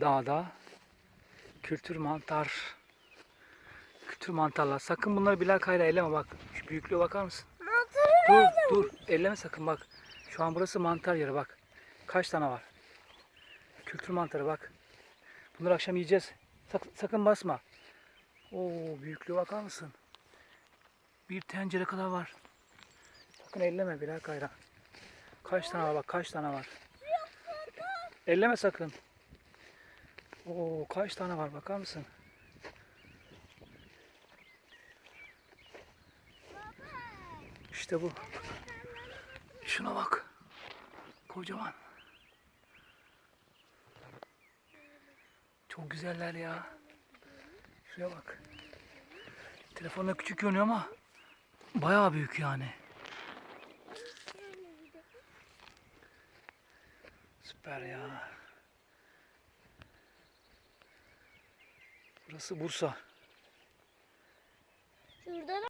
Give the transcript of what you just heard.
dağda kültür mantar kültür mantarlar. Sakın bunları birer kayra elleme bak. Şu büyüklüğe bakar mısın? Mantarı Dur dur elleme sakın bak. Şu an burası mantar yeri bak. Kaç tane var? Kültür mantarı bak. Bunları akşam yiyeceğiz. Sak- sakın basma. Oo büyüklüğe bakar mısın? Bir tencere kadar var. Sakın elleme birer kayra. Kaç tane var bak kaç tane var. Elleme sakın. Oo kaç tane var bakar mısın? İşte bu. Şuna bak. Kocaman. Çok güzeller ya. Şuraya bak. Telefonda küçük görünüyor ama bayağı büyük yani. Süper ya. Burası Bursa. Şurada da